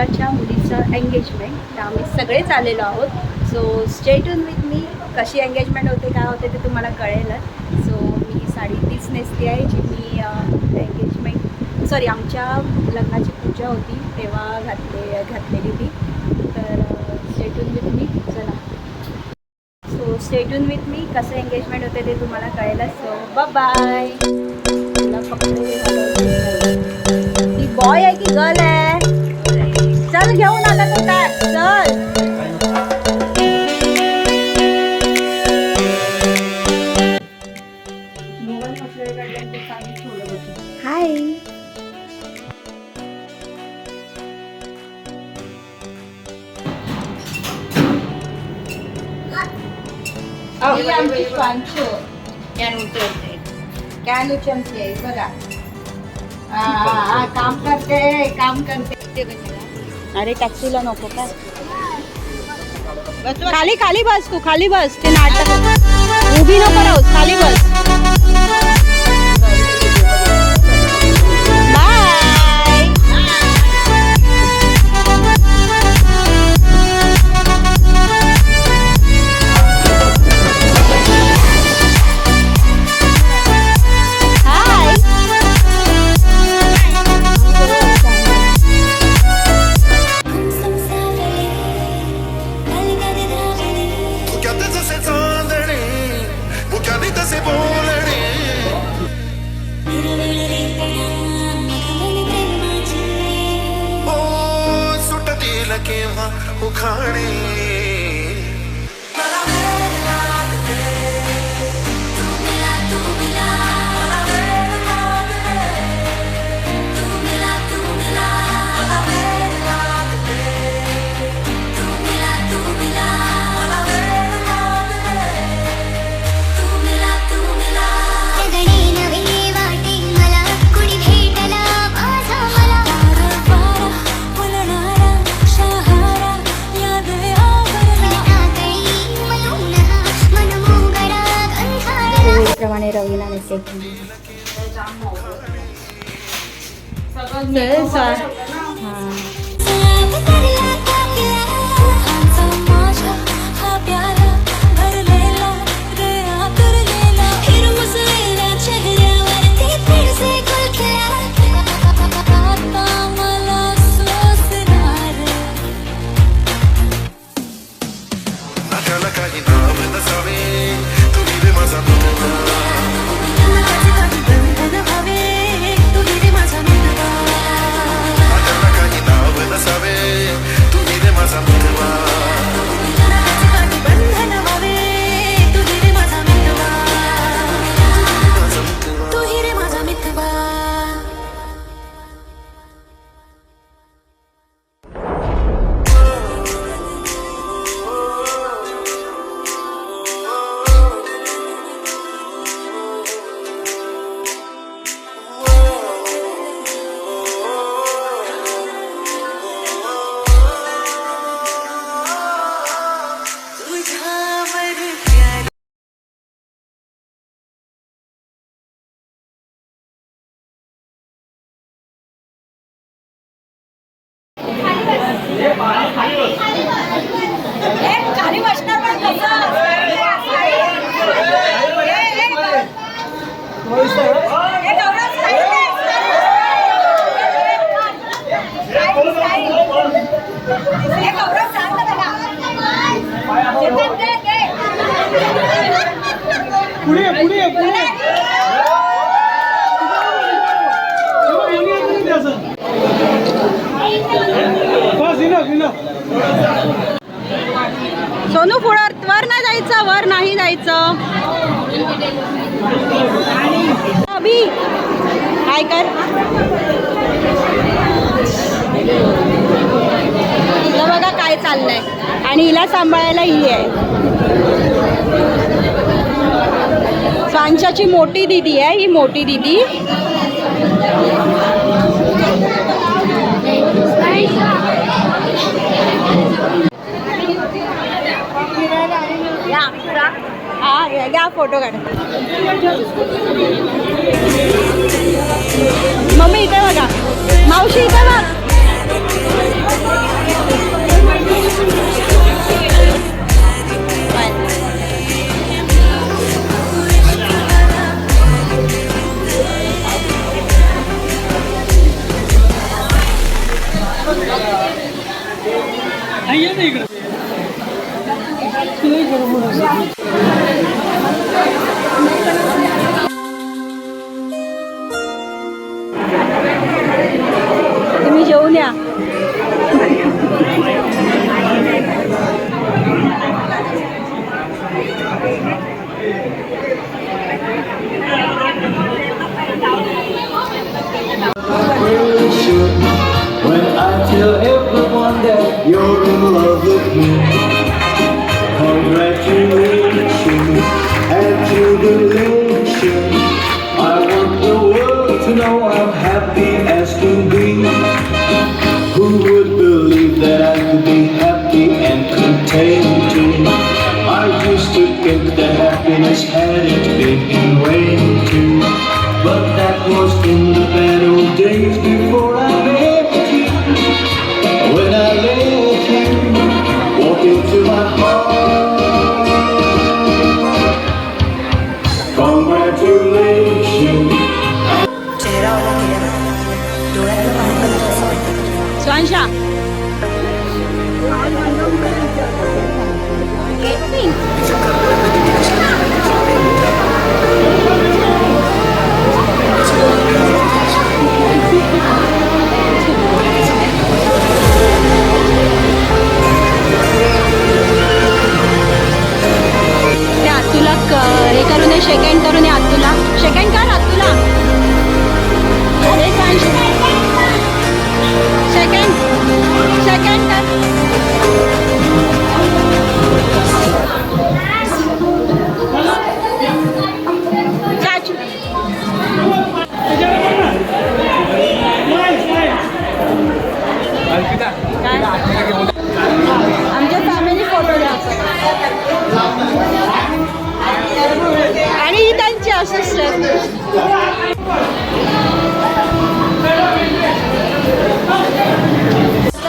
मित्राच्या मुलीचं एंगेजमेंट तर आम्ही सगळेच आलेलो आहोत. सो स्टेटून विथ मी कशी एंगेजमेंट होते काय होते ते तुम्हाला कळेलच. सो मी साडी तीच नेसली आहे जी मी एंगेजमेंट सॉरी आमच्या लग्नाची पूजा होती तेव्हा घातले घातलेली ती तर स्टेटून विथ मी चला. सो स्टेटून विथ मी कसं एंगेजमेंट होते ते तुम्हाला कळेलच. सो बाय तुला फक्त ती बॉय आहे की गर्ल आहे? चल घेऊन आला तो काय चल हाय ही आमची श्वांशू कॅन उचलते बघा हा, हा, हा, काम करते काम करते अरे टॅक्सीला नको काय खाली खाली बस तू खाली बस. ते नाटक. उभी नको राहूस खाली बस. तसे बोलणे ओ सुटतील केव्हा उखाणे प्रमाणे रवीना सगळं बस enough, enough. सोनू पुढं वर नाही जायचं वर नाही जायचं अभि काय कर. हिला बघा काय चाललंय. आणि हिला सांभाळायला ही आहे. स्वांशाची मोठी दिदी आहे ही मोठी दिदी. हा घ्या घ्या फोटो काढ मम्मी इथे बघा मावशी इथे बघ had it taken away too. But that was in the bad old days before I met you. When I left you, walking into my heart. Congratulations. So, Ansha.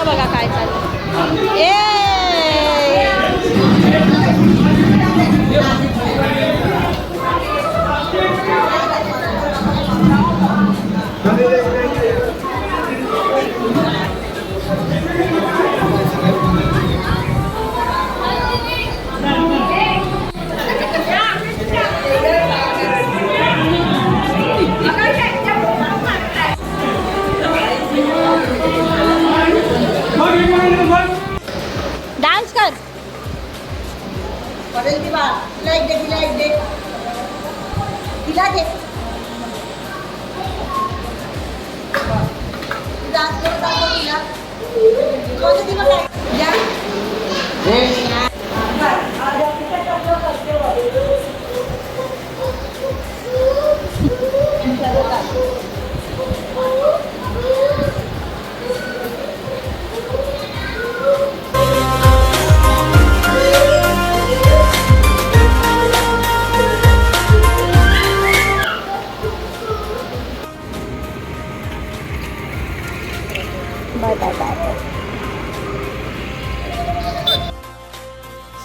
बघा काय चाललं Parel, di ba? Hilaig dek, hilaig dek. Hilaig dek. Dahil ko, dahil ko, hilaig. Kung ano di ba kaya? Yan. Yes. Bye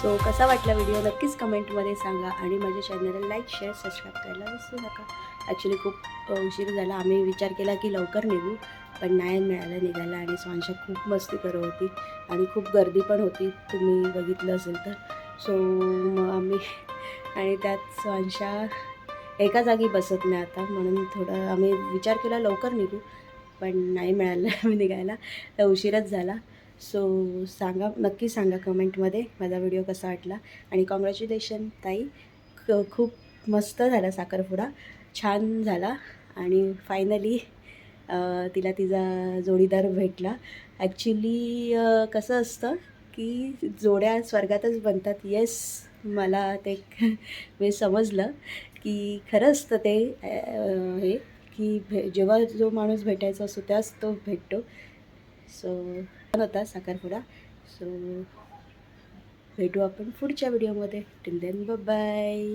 so कसा वाटला video नक्कीच कमेंटमध्ये सांगा आणि माझ्या चॅनलला लाईक शेअर सबस्क्राईब करायला विसरू नका. ॲक्च्युली खूप उशीर झाला. आम्ही विचार केला की लवकर निघू पण नाही मिळालं निघायला आणि स्वांशा खूप मस्ती करत होती आणि खूप गर्दी पण होती. तुम्ही बघितलं असेल तर. सो मग आम्ही आणि त्यात स्वांशा एका जागी बसत नाही आता. म्हणून थोडं आम्ही विचार केला लवकर निघू. पण नाही मिळालं निघायला. तर उशीरच झाला. सो सांगा नक्की सांगा कमेंटमध्ये माझा व्हिडिओ कसा वाटला. आणि कॉंग्रॅच्युलेशन ताई. क खूप मस्त झाला साखरपुडा. छान झाला. आणि फायनली तिला तिचा जोडीदार भेटला. ॲक्च्युली कसं असतं की जोड्या स्वर्गातच बनतात. येस मला ते मी समजलं की खरं असतं ते. हे. की भे जेव्हा जो माणूस भेटायचा असतो त्याच तो भेटतो. सो छान होता साखरपुडा. सो भेटू आपण पुढच्या व्हिडिओमध्ये. Till then bye